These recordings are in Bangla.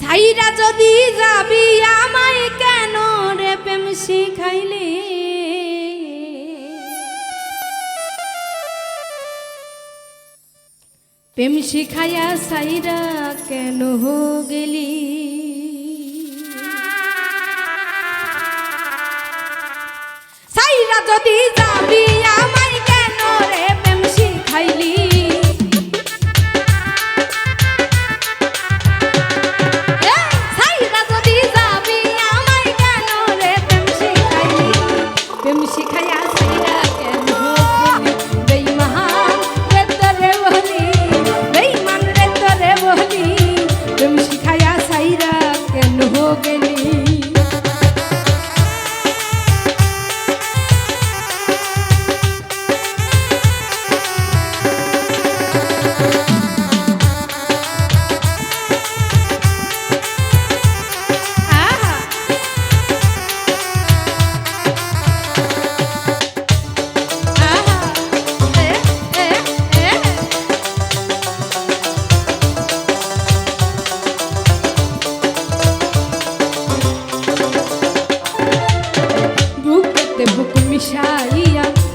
সাইরা যদি যাবি আমায় কেন রে প্রেম শিখাইলে? প্রেম শিখাইয়া সাইরা কেন হো গেলি? সাইরা যদি যাবি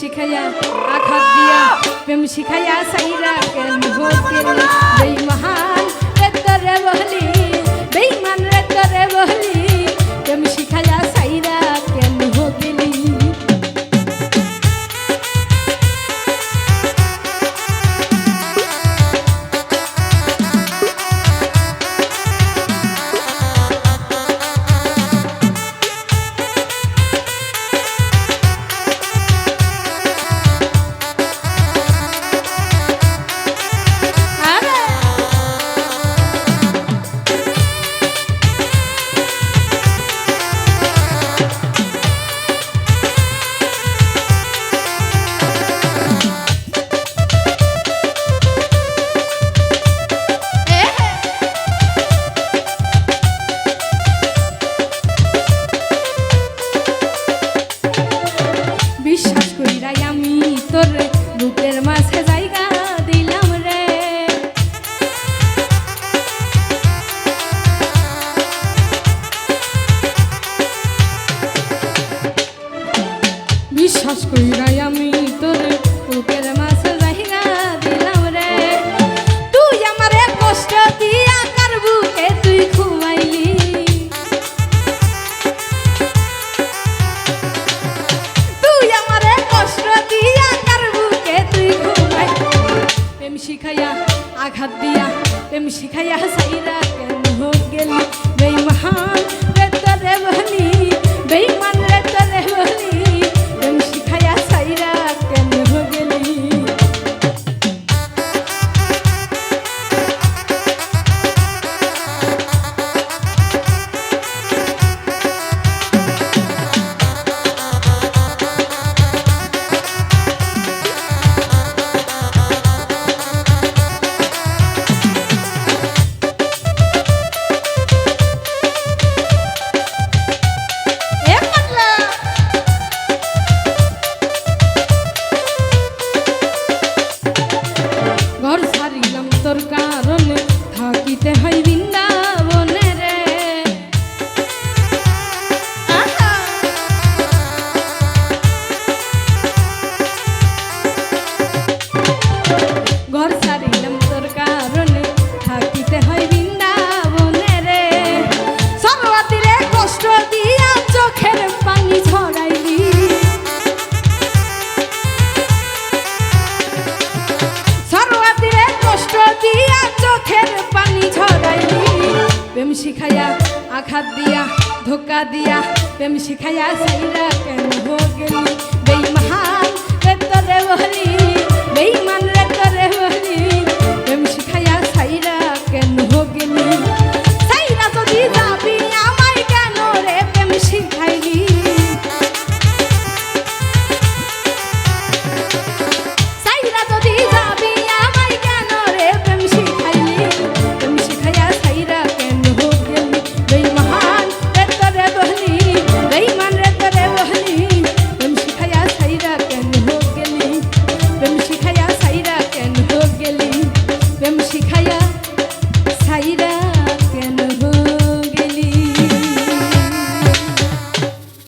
শিখাইয়া আঘাত দিয়া প্রেম শিখাইয়া সাইরা কেন ভোগেলি বিশ্বাস কইরাই আমি তোর, বুকের মাঝে জায়গা দিলাম রে। তুই আমারে কষ্ট দিয়া কার বুকে তুই ঘুমাইলি? তুই আমারে কষ্ট দিয়া কার বুকে তুই ঘুমাই প্রেম শিখাইয়া, আঘাত দিয়া সাইরা কেন গেলি? বেঈমান রে তোরে বলি বেঈমান রে তোরে দিয়া চোখের পানি ঝরাইলি। প্রেম শিখাইয়া, আঘাত দিয়া, ধোকা দিয়া, প্রেম শিখাইয়া সেইরা কেন গেলি?